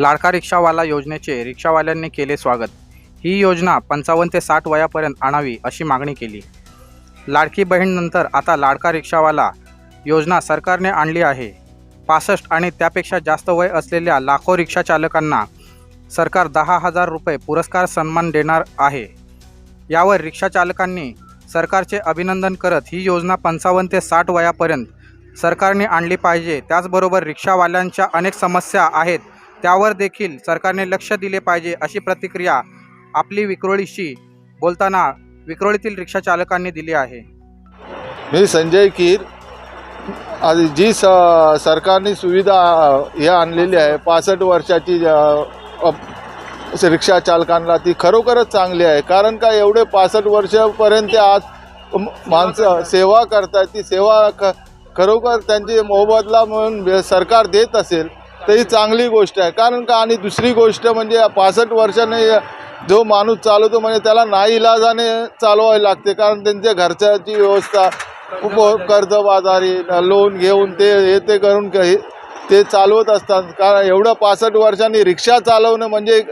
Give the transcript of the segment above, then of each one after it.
लाडका रिक्षावाला योजनेचे रिक्षावाल्यांनी केले स्वागत. ही योजना पंचावन्न ते साठ वयापर्यंत आणावी अशी मागणी केली. लाडकी बहीणनंतर आता लाडका रिक्षावाला योजना सरकारने आणली आहे. पासष्ट आणि त्यापेक्षा जास्त वय असलेल्या लाखो रिक्षाचालकांना सरकार दहा हजार रुपये पुरस्कार सन्मान देणार आहे. यावर रिक्षाचालकांनी सरकारचे अभिनंदन करत ही योजना पंचावन्न ते साठ वयापर्यंत सरकारने आणली पाहिजे. त्याचबरोबर रिक्षावाल्यांच्या अनेक समस्या आहेत. त्यावर देखील सरकारने लक्ष दिले पाहिजे अशी प्रतिक्रिया आपली विक्रोळीशी बोलताना विक्रोळीतील रिक्षा चालकांनी दिली आहे. मी संजय कीर आज जी स सरकारने सुविधा हे आणलेली आहे पासष्ट वर्षाची रिक्षा चालकांना ती खरोखरच चांगली आहे. कारण का एवढे पासष्ट वर्षापर्यंत आज माणसं सेवा करतात ती सेवा ख खरोखर त्यांची मोबदला म्हणून सरकार देत असेल तर ही चांगली गोष्ट आहे. कारण का? आणि दुसरी गोष्ट म्हणजे पासष्ट वर्षाने जो माणूस चालवतो म्हणजे त्याला नाही इलाजाने चालवावे लागते. कारण त्यांच्या घरच्याची व्यवस्था उप कर्जबाजारी लोन घेऊन ते हे ते करून हे- ते चालवत असतात. कारण एवढं पासष्ट वर्षांनी रिक्षा चालवणं म्हणजे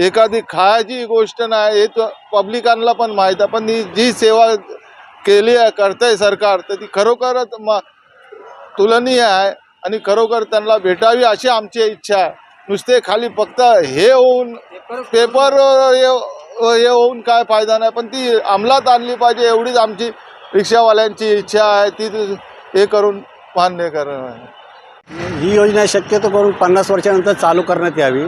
एखादी खायची गोष्ट नाही हे तर पब्लिकांना पण माहीत आहे. पण ही जी सेवा केली आहे करतंय सरकार तर ती खरोखरच म तुलनीय आहे. आणि खरोखर त्यांना भेटावी अशी आमची इच्छा आहे. नुसते खाली फक्त हे होऊन पेपर हे हे होऊन काय फायदा नाही पण ती अंमलात आणली पाहिजे एवढीच आमची रिक्षावाल्यांची इच्छा आहे. ती हे करून मान्य करणं ही योजना शक्यतो करून पन्नास वर्षानंतर चालू करण्यात यावी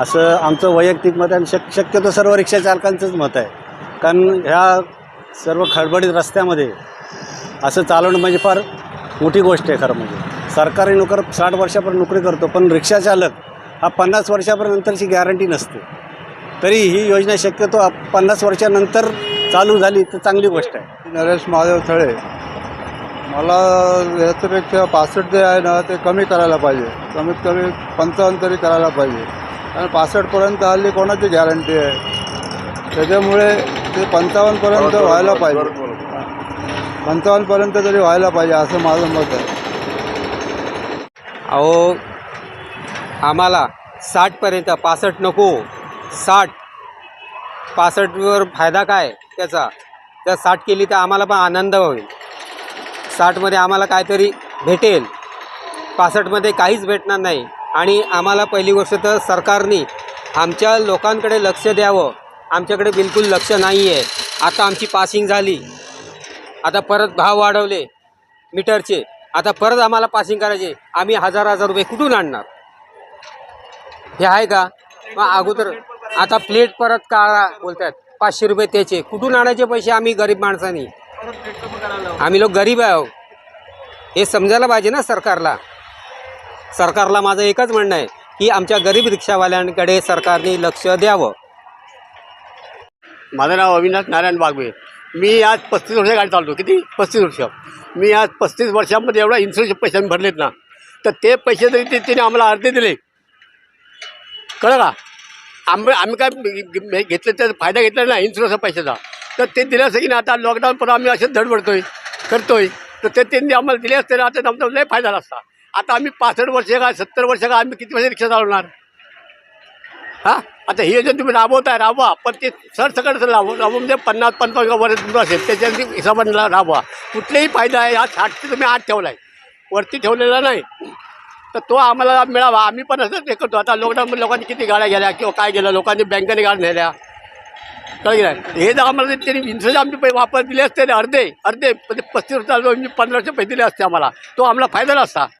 असं आमचं वैयक्तिक मत आहे. आणि शक शक्यतो सर्व रिक्षा चालकांचंच मत आहे. कारण ह्या सर्व खडबडीत रस्त्यामध्ये असं चालवणं म्हणजे फार मोठी गोष्ट आहे खरं म्हणजे. सरकारी नोकर साठ वर्षापर्यंत नोकरी करतो पण रिक्षा चालक हा पन्नास वर्षापर्यंतची गॅरंटी नसते. तरी ही योजना शक्यतो आप- पन्नास वर्षानंतर चालू झाली तर चांगली गोष्ट आहे. नरेश महादेव थळे. मला याच्यापेक्षा पासष्ट जे आहे ना ते कमी करायला पाहिजे. कमीत कमी पंचावन्न तरी करायला पाहिजे. कारण पासष्टपर्यंत हल्ली कोणाची गॅरंटी आहे? त्याच्यामुळे ते पंचावन्नपर्यंत व्हायला पाहिजे. पंचावन्नपर्यंत तरी व्हायला पाहिजे असं माझं मत आहे. अहो आम्हाला साठपर्यंत पासष्ट नको. साठ. पासष्टवर फायदा काय त्याचा? जर साठ केली तर आम्हाला पण आनंद होईल. साठमध्ये आम्हाला काहीतरी भेटेल. पासष्टमध्ये काहीच भेटणार नाही. आणि आम्हाला पहिली गोष्ट तर सरकारने आमच्या लोकांकडे लक्ष द्यावं. आमच्याकडे बिलकुल लक्ष नाही आहे आता आमची पासिंग झाली. आता परत भाव वाढवले. मीटरचे. आता परत आम्हाला पासिंग करायचे. आम्ही हजार हजार रुपये कुठून आणणार? हे आहे का? मग अगोदर आता प्लेट परत काळा बोलतात. पाचशे रुपये त्याचे. कुठून आणायचे पैसे आम्ही गरीब माणसांनी? आम्ही लोक गरीब आहो. हे समजायला पाहिजे ना सरकारला. सरकारला माझं एकच म्हणणं आहे की आमच्या गरीब रिक्षावाल्यांकडे सरकारने लक्ष द्यावं. माझं नाव अविनाश नारायण बागवे. मी आज पस्तीस वर्ष गाडी चालतो किती? पस्तीस वर्ष. मी आज पस्तीस वर्षामध्ये एवढा इन्शुरन्सचे पैसे आम्ही भरलेत ना. तर ते पैसे जरी ते तिने आम्हाला अर्धे दिले. कळलं का? आम्ही आम्ही काय घेतलं त्याचा फायदा घेतला ना इन्शुरन्सच्या पैशाचा. तर ते दिलं असं की नाही आता लॉकडाऊन पण आम्ही असेच धडबडतोय करतोय. तर ते त्यांनी आम्हाला दिले असते ना आता आमचा लय फायदा झाला असता. आता आम्ही पासष्ट वर्ष का सत्तर वर्ष का आम्ही किती वर्ष रिक्षा चालवणार? हां? आता हे जे तुम्ही राबवताय राबवा. पण ते सरसकट राबव राबवून म्हणजे पन्नास पंचावन्न वर्ष दूर असेल त्याच्या हिशोबाने राबवा. कुठलेही फायदा आहे हा साठचे तुम्ही आत ठेवला आहे वरती ठेवलेला नाही. तर तो आम्हाला मिळावा. आम्ही पण असंच हे करतो. आता लॉकडाऊनमध्ये लोकांनी किती गाड्या गेल्या किंवा काय गेलं लोकांनी बँकेने गाड्या नेल्या. कळलं नाही? हे जर आम्हाला त्यांनी इन्शुरन्स आमचे पैसे वापर दिले असते अर्धे अर्धे म्हणजे पस्तीस वर्ष पंधराशे पैसे दिले असते आम्हाला. तो आम्हाला फायदा नसता.